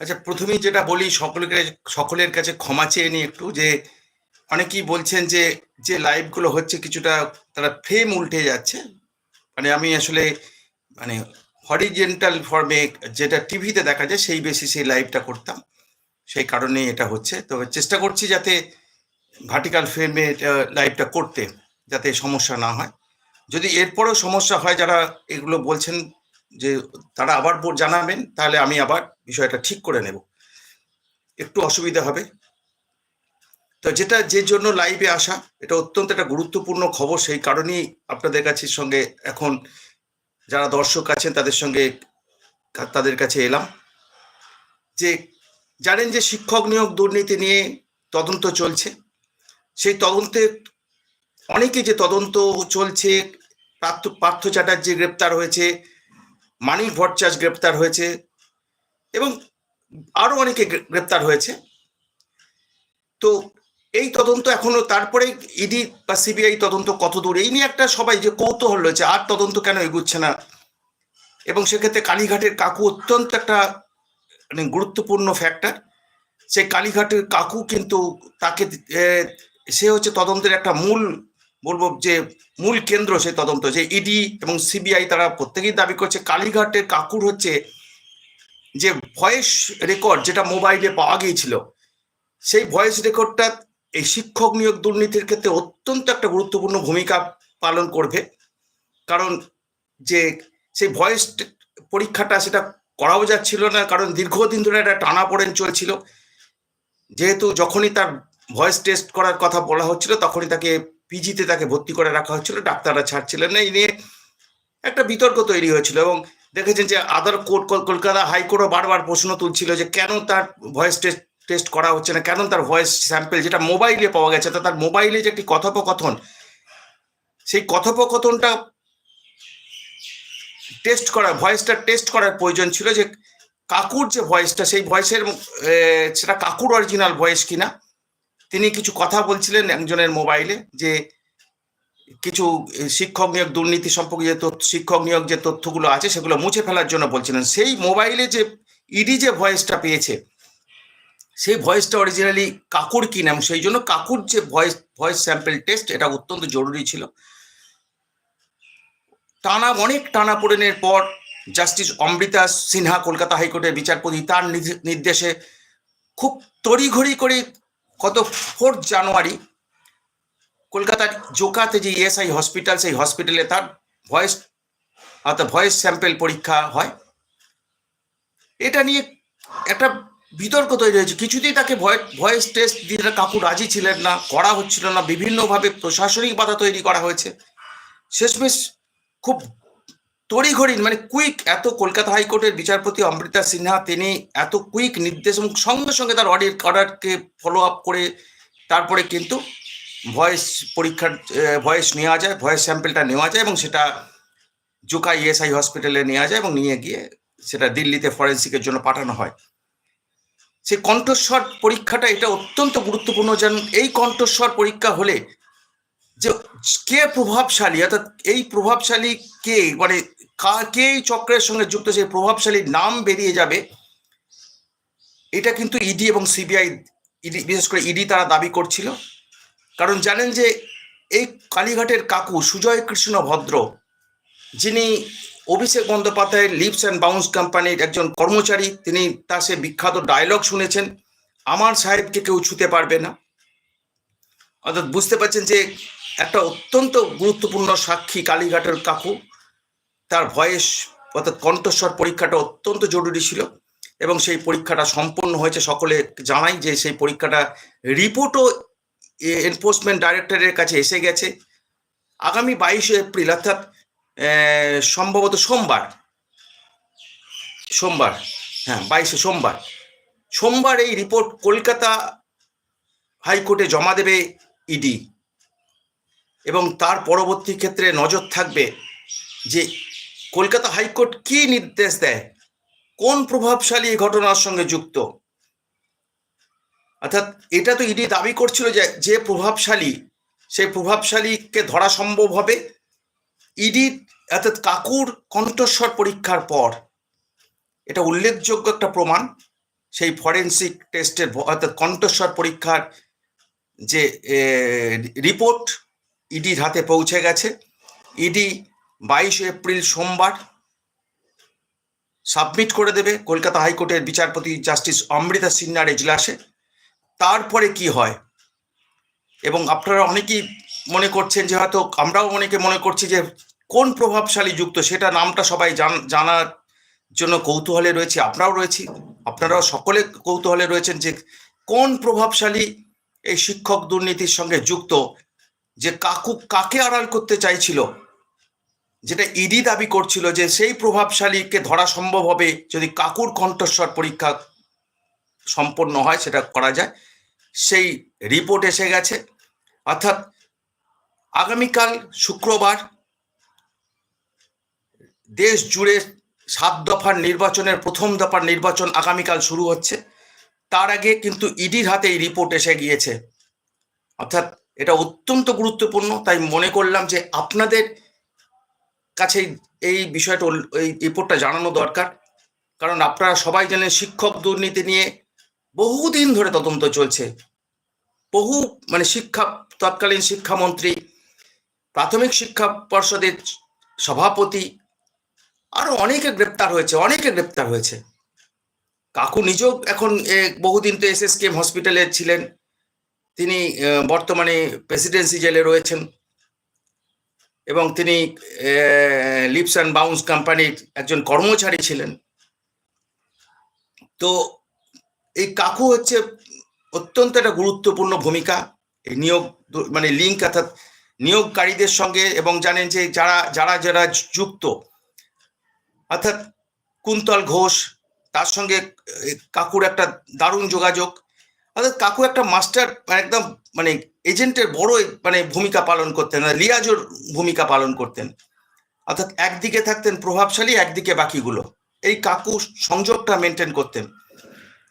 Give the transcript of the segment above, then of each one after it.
আচ্ছা প্রথমেই যেটা বলি, সকলের সকলের কাছে ক্ষমা চেয়ে নিই একটু যে, অনেকেই বলছেন যে যে লাইভগুলো হচ্ছে কিছুটা, তারা ফ্রেম উল্টে যাচ্ছে। মানে আমি আসলে মানে হরিজেন্টাল ফর্মে যেটা টিভিতে দেখা যায়, সেই বেশি সেই লাইভটা করতাম। সেই কারণেই এটা হচ্ছে। তো চেষ্টা করছি যাতে ভার্টিক্যাল ফ্রেমে লাইভটা করতে, যাতে সমস্যা না হয়। যদি এরপরেও সমস্যা হয়, যারা এগুলো বলছেন যে তারা আবার জানাবেন, তাহলে আমি আবার বিষয়টা ঠিক করে নেব। একটু অসুবিধা হবে। তো যেটা, যে জন্য লাইভে আসা, এটা অত্যন্ত একটা গুরুত্বপূর্ণ খবর। সেই কারণেই আপনাদের কাছে সঙ্গে এখন যারা দর্শক আছেন, তাদের সঙ্গে তাদের কাছে এলাম। যে জানেন যে শিক্ষক নিয়োগ দুর্নীতি নিয়ে তদন্ত চলছে। সেই তদন্তে অনেকে যে তদন্ত চলছে, পার্থ পার্থ চ্যাটার্জি গ্রেপ্তার হয়েছে মানিক ভট্টাচার্য গ্রেপ্তার হয়েছে এবং আরও অনেকে গ্রে- গ্রেপ্তার হয়েছে। তো এই তদন্ত এখনও, তারপরে ইডি বা সিবিআই তদন্ত কত দূর? এই নিয়ে একটা সবাই যে কৌতূহল রয়েছে, আর তদন্ত কেন এগুচ্ছে না? এবং সেক্ষেত্রে কালীঘাটের কাকু অত্যন্ত একটা মানে গুরুত্বপূর্ণ ফ্যাক্টর সেই কালীঘাটের কাকু কিন্তু তাকে সে হচ্ছে তদন্তের একটা মূল বলব যে মূল কেন্দ্র সেই তদন্ত, যে ইডি এবং সিবিআই তারা প্রত্যেকেই দাবি করছে, কালীঘাটের কাকুর হচ্ছে যে ভয়েস রেকর্ড যেটা মোবাইলে পাওয়া গিয়েছিল, সেই ভয়েস রেকর্ডটা এই শিক্ষক নিয়োগ দুর্নীতির ক্ষেত্রে অত্যন্ত একটা গুরুত্বপূর্ণ ভূমিকা পালন করবে। কারণ যে সেই ভয়েস পরীক্ষাটা সেটা করাও যাচ্ছিল না, কারণ দীর্ঘদিন ধরে একটা টানাপোড়েন চলছিল। যেহেতু যখনই তার ভয়েস টেস্ট করার কথা বলা হচ্ছিল, তখনই তাকে পিজিতে তাকে ভর্তি করে রাখা হচ্ছিল, ডাক্তাররা ছাড়ছিলেন না। এই নিয়ে একটা বিতর্ক তৈরি হয়েছিল এবং দেখেছেন যে আদার কোর্ট কলকাতা হাইকোর্টও বারবার প্রশ্ন তুলছিল যে কেন তার ভয়েস টেস্ট টেস্ট করা হচ্ছে না, কেন তার ভয়েস স্যাম্পেল যেটা মোবাইলে পাওয়া গেছে তার মোবাইলে যে একটি কথোপকথন, সেই কথোপকথনটা টেস্ট করা ভয়েসটা টেস্ট করার প্রয়োজন ছিল যে কাকুর যে ভয়েসটা সেই ভয়েসের সেটা কাকুর অরিজিনাল ভয়েস কিনা তিনি কিছু কথা বলছিলেন একজনের মোবাইলে যে কিছু শিক্ষক নিয়োগ, দুর্নীতি সম্পর্কে যে শিক্ষক নিয়োগ যে তথ্যগুলো আছে সেগুলো মুছে ফেলার জন্য বলছিলেন। সেই মোবাইলে যে ইডি যে ভয়েসটা পেয়েছে, সেই ভয়েসটা অরিজিনালি কাকুর কি নাম, সেই জন্য কাকুর যে ভয়েস ভয়েস স্যাম্পল টেস্ট এটা অত্যন্ত জরুরি ছিল। টানা অনেক টানা পড়েনের পর জাস্টিস অমৃতা সিনহা কলকাতা হাইকোর্টের বিচারপতি তার নির্দেশে খুব তড়িঘড়ি করে গত ফোর্থ জানুয়ারি, কলকাতার জোকাতে যে ইএসআই হসপিটাল, সেই হসপিটালে তার ভয়েস অর্থাৎ ভয়েস স্যাম্পেল পরীক্ষা হয়। এটা নিয়ে একটা বিতর্ক তৈরি হয়েছে। কিছুতেই তাকে ভয়েস টেস্ট দিতে কাকু রাজি ছিলেন না, করা হচ্ছিল না। বিভিন্নভাবে প্রশাসনিক বাধা তৈরি করা হয়েছে। শেষমেশ খুব তড়িঘড়ি মানে কুইক এত কলকাতা হাইকোর্টের বিচারপতি অমৃতা সিনহা, তিনি এত কুইক নির্দেশ এবং সঙ্গে সঙ্গে তার অডিট অর্ডারকে ফলো আপ করে তারপরে কিন্তু ভয়েস পরীক্ষার ভয়েস নেওয়া যায় ভয়েস স্যাম্পলটা নেওয়া যায় এবং সেটা জোকা ইএসআই হসপিটালে নেওয়া যায় এবং নিয়ে গিয়ে সেটা দিল্লিতে ফরেন্সিকের জন্য পাঠানো হয়। সেই কণ্ঠস্বর পরীক্ষাটা এটা অত্যন্ত গুরুত্বপূর্ণ যেন এই কণ্ঠস্বর পরীক্ষা হলে যে কে প্রভাবশালী, অর্থাৎ এই প্রভাবশালী কে? মানে কা- কে এই চক্রের সঙ্গে যুক্ত? সেই প্রভাবশালীর নাম বেরিয়ে যাবে। এটা কিন্তু ইডি এবং সিবিআই ইডি বিশেষ করে ইডি তারা দাবি করছিল। কারণ জানেন যে এই কালীঘাটের কাকু সুজয় কৃষ্ণ ভদ্র, যিনি অভিষেক বন্দ্যোপাধ্যায়ের লিপস অ্যান্ড বাউন্স কোম্পানির একজন কর্মচারী, তিনি তার সে বিখ্যাত ডায়লগ শুনেছেন, আমার সাহেবকে কেউ ছুতে পারবে না। অর্থাৎ বুঝতে পারছেন যে একটা অত্যন্ত গুরুত্বপূর্ণ সাক্ষী কালীঘাটের কাকু। তার ভয়েস অর্থাৎ কণ্ঠস্বর পরীক্ষাটা অত্যন্ত জরুরি ছিল এবং সেই পরীক্ষাটা সম্পন্ন হয়েছে। সকলে জানাই যে সেই পরীক্ষাটা রিপোর্টও এনফোর্সমেন্ট ডাইরেক্টরের কাছে এসে গেছে। আগামী বাইশে এপ্রিল অর্থাৎ সম্ভবত সোমবার সোমবার হ্যাঁ বাইশে সোমবার সোমবার এই রিপোর্ট কলকাতা হাইকোর্টে জমা দেবে ইডি। এবং তার পরবর্তী ক্ষেত্রে নজর থাকবে যে কলকাতা হাইকোর্ট কি নির্দেশ দেয়? কোন প্রভাবশালী ঘটনার সঙ্গে যুক্ত? অর্থাৎ এটা তো ইডি দাবি করছিল যে যে প্রভাবশালী, সেই প্রভাবশালীকে ধরা সম্ভব হবে। ইডি, অর্থাৎ কাকুর কণ্ঠস্বর পরীক্ষার পর, এটা উল্লেখযোগ্য একটা প্রমাণ, সেই ফরেন্সিক টেস্টের অর্থাৎ কণ্ঠস্বর পরীক্ষার যে রিপোর্ট ইডির হাতে পৌঁছে গেছে। ইডি বাইশে এপ্রিল সোমবার সাবমিট করে দেবে কলকাতা হাইকোর্টের বিচারপতি জাস্টিস অমৃতা সিনহার এজলাসে। তারপরে কি হয়? এবং আপনারা অনেকেই মনে করছেন যে হয়তো আমরাও অনেকে মনে করছি যে কোন প্রভাবশালী যুক্ত, সেটা নামটা সবাই জান- জানার জন্য কৌতূহলে রয়েছে আপনারাও রয়েছি। আপনারাও সকলে কৌতূহলে রয়েছেন যে কোন প্রভাবশালী এই শিক্ষক দুর্নীতির সঙ্গে যুক্ত যে কাকু কাকে আড়াল করতে চাইছিল? যেটা ইডি দাবি করছিল যে সেই প্রভাবশালীকে ধরা সম্ভব হবে যদি কাকুর কণ্ঠস্বর পরীক্ষা সম্পন্ন হয়, সেটা করা যায়। সেই রিপোর্ট এসে গেছে। অর্থাৎ আগামীকাল শুক্রবার দেশ জুড়ে সাত দফার নির্বাচনের, প্রথম দফার নির্বাচন আগামীকাল শুরু হচ্ছে। তার আগে কিন্তু ইডির হাতে এই রিপোর্ট এসে গিয়েছে। অর্থাৎ এটা অত্যন্ত গুরুত্বপূর্ণ। তাই মনে করলাম যে আপনাদের কাছে এই- বিষয়টা এই রিপোর্টটা জানানো দরকার। কারণ আপনারা সবাই জানেন শিক্ষক দুর্নীতি নিয়ে বহুদিন ধরে তদন্ত চলছে। বহু মানে শিক্ষা, তৎকালীন শিক্ষামন্ত্রী, প্রাথমিক শিক্ষা পর্ষদের সভাপতি, আরও অনেকে গ্রেপ্তার হয়েছে, অনেকে গ্রেপ্তার হয়েছে। কাকু নিজেও এখন বহুদিন তো এস এস কেম হসপিটালে ছিলেন। তিনি বর্তমানে প্রেসিডেন্সি জেলে রয়েছেন এবং তিনি লিপস অ্যান্ড বাউন্স কোম্পানির একজন কর্মচারী ছিলেন। তো এই কাকু হচ্ছে অত্যন্ত একটা গুরুত্বপূর্ণ ভূমিকা। এই নিয়োগ মানে লিঙ্ক অর্থাৎ নিয়োগকারীদের সঙ্গে এবং জানেন যে যারা যারা যারা যুক্ত, অর্থাৎ কুন্তল ঘোষ, তার সঙ্গে কাকুর একটা দারুণ যোগাযোগ। অর্থাৎ কাকু একটা মাস্টার একদম মানে এজেন্টের বড় মানে ভূমিকা পালন করতেন লিয়াজোর ভূমিকা পালন করতেন। অর্থাৎ একদিকে থাকতেন প্রভাবশালী, একদিকে বাকিগুলো। এই কাকু সংযোগটা মেনটেন করতেন।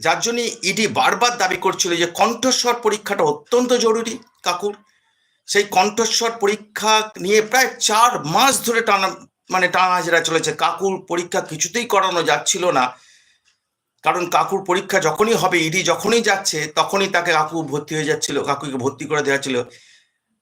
যার জন্য ইডি বারবার দাবি করছিল যে কণ্ঠস্বর পরীক্ষাটা অত্যন্ত জরুরি কাকুর। সেই কণ্ঠস্বর পরীক্ষা নিয়ে প্রায় চার মাস ধরে টানা মানে টানা হাজরা চলেছে। কাকুর পরীক্ষা কিছুতেই করানো যাচ্ছিল না। কারণ কাকুর পরীক্ষা যখনই হবে ইডি যখনই যাচ্ছে, তখনই তাকে কাকু ভর্তি হয়ে যাচ্ছিল, কাকুকে ভর্তি করে দেওয়া ছিল।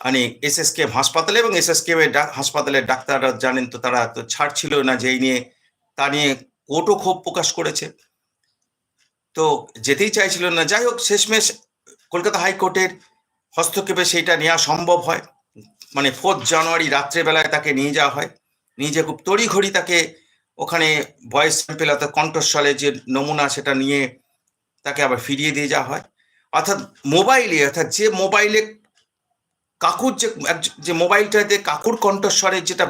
মানে এস এস কে হাসপাতালে এবং এস এস কে হাসপাতালের ডাক্তাররা জানেন তো, তারা তো ছাড়ছিল না যে এই নিয়ে, তা নিয়ে কোর্টও ক্ষোভ প্রকাশ করেছে। তো যেতেই চাইছিল না। যাই হোক, শেষমেশ কলকাতা হাইকোর্টের হস্তক্ষেপে সেইটা নেওয়া সম্ভব হয়। মানে ফোর্থ জানুয়ারি রাত্রেবেলায় তাকে নিয়ে যাওয়া হয়। নিয়ে যে খুব তড়িঘড়ি তাকে ওখানে ভয়েস স্যাম্পেল অর্থাৎ কণ্ঠস্বরে যে নমুনা সেটা নিয়ে তাকে আবার ফিরিয়ে দিয়ে যাওয়া হয়। অর্থাৎ মোবাইলে, অর্থাৎ যে মোবাইলে কাকুর যে যে মোবাইলটাতে কাকুর কণ্ঠস্বরের যেটা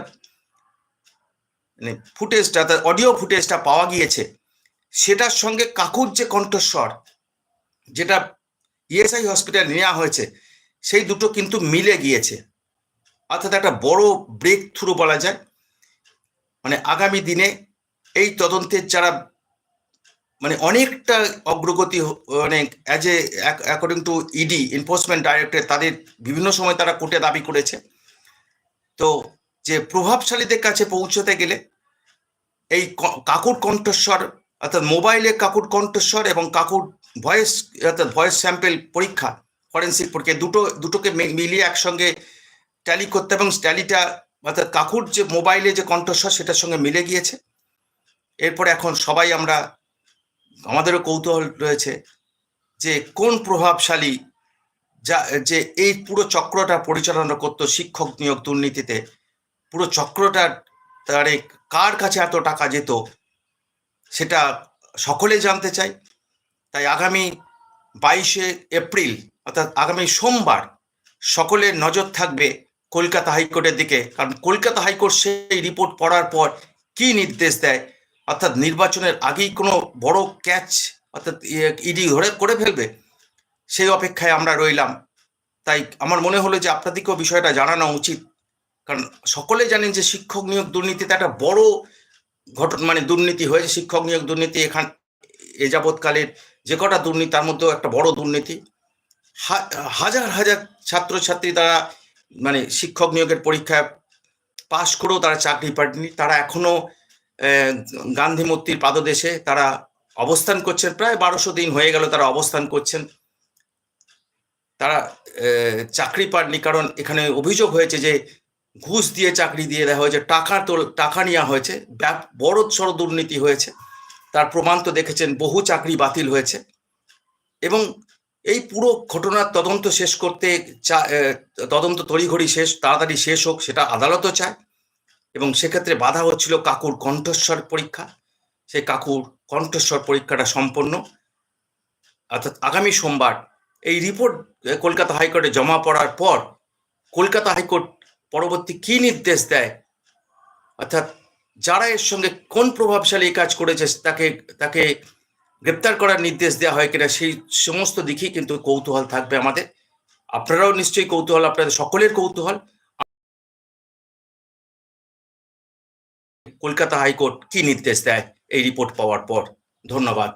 মানে ফুটেজটা, অর্থাৎ অডিও ফুটেজটা পাওয়া গিয়েছে, সেটার সঙ্গে কাকুর যে কণ্ঠস্বর যেটা ইএসআই হসপিটাল নেওয়া হয়েছে, সেই দুটো কিন্তু মিলে গিয়েছে। অর্থাৎ একটা বড় ব্রেক থ্রু বলা যায়। মানে আগামী দিনে এই তদন্তের যারা মানে অনেকটা অগ্রগতি মানে as a according to ED enforcement director তাদের বিভিন্ন সময় তারা কোর্টে দাবি করেছে। তো যে প্রভাবশালীদের কাছে পৌঁছতে গেলে এই কাকুর কণ্ঠস্বর অর্থাৎ মোবাইলে কাকুর কণ্ঠস্বর এবং কাকুর ভয়েস, অর্থাৎ ভয়েস স্যাম্পেল পরীক্ষা, ফরেন্সিক পরীক্ষা, দুটো, দুটোকে মিলিয়ে একসঙ্গে ট্যালি করতে এবং ট্যালিটা অর্থাৎ কাকুর যে মোবাইলে যে কণ্ঠস্বর সেটার সঙ্গে মিলে গিয়েছে। এরপরে এখন সবাই আমরা, আমাদেরও কৌতূহল রয়েছে যে কোন প্রভাবশালী যা, যে এই পুরো চক্রটা পরিচালনা করতো শিক্ষক নিয়োগ দুর্নীতিতে, পুরো চক্রটা তারে কার কাছে এত টাকা যেত সেটা সকলে জানতে চাই তাই আগামী বাইশে এপ্রিল, অর্থাৎ আগামী সোমবার সকলের নজর থাকবে কলকাতা হাইকোর্টের দিকে, কারণ কলকাতা হাইকোর্ট সেই রিপোর্ট পড়ার পর কি নির্দেশ দেয়? অর্থাৎ নির্বাচনের আগেই কোনো বড় ক্যাচ অর্থাৎ ইডি ধরে, করে ফেলবে? সেই অপেক্ষায় আমরা রইলাম। তাই আমার মনে হলো যে আপনাদেরকেও বিষয়টা জানানো উচিত। কারণ সকলে জানেন যে শিক্ষক নিয়োগ দুর্নীতিতে একটা বড় ঘটনা মানে দুর্নীতি হয়েছে। শিক্ষক নিয়োগ দুর্নীতি এখান, এ যাবৎকালের যে কটা দুর্নীতি, তার মধ্যেও একটা বড় দুর্নীতি। হাজার হাজার ছাত্রছাত্রী তারা মানে শিক্ষক নিয়োগের পরীক্ষায় পাশ করেও তারা চাকরি পায়নি তারা এখনও গান্ধী মূর্তির পাদদেশে তারা অবস্থান করছেন। প্রায় বারোশো দিন হয়ে গেল তারা অবস্থান করছেন। তারা চাকরি পাননি কারণ এখানে অভিযোগ হয়েছে যে ঘুষ দিয়ে চাকরি দিয়ে দেওয়া হয়েছে, টাকা তোল, টাকা নেওয়া হয়েছে বড় সড় দুর্নীতি হয়েছে। তার প্রমাণ তো দেখেছেন, বহু চাকরি বাতিল হয়েছে। এবং এই পুরো ঘটনার তদন্ত শেষ করতে তদন্ত তড়িঘড়ি শেষ, তাড়াতাড়ি শেষ হোক, সেটা আদালতও চায়। এবং সেক্ষেত্রে বাধা হচ্ছিল কাকুর কণ্ঠস্বর পরীক্ষা। সেই কাকুর কণ্ঠস্বর পরীক্ষাটা সম্পন্ন। অর্থাৎ আগামী সোমবার এই রিপোর্ট কলকাতা হাইকোর্টে জমা পড়ার পর কলকাতা হাইকোর্ট পরবর্তী কি নির্দেশ দেয়? অর্থাৎ যারা এর সঙ্গে কোন প্রভাবশালী কাজ করেছে, তাকে তাকে গ্রেপ্তার করার নির্দেশ দেওয়া হয় কিনা সেই সমস্ত দিকেই কিন্তু কৌতূহল থাকবে আমাদের। আপনারাও নিশ্চয়ই কৌতূহল, আপনাদের সকলের কৌতূহল। কলকাতা হাইকোর্ট কি নির্দেশ দেয়? এই রিপোর্ট পাওয়ার পর। ধন্যবাদ।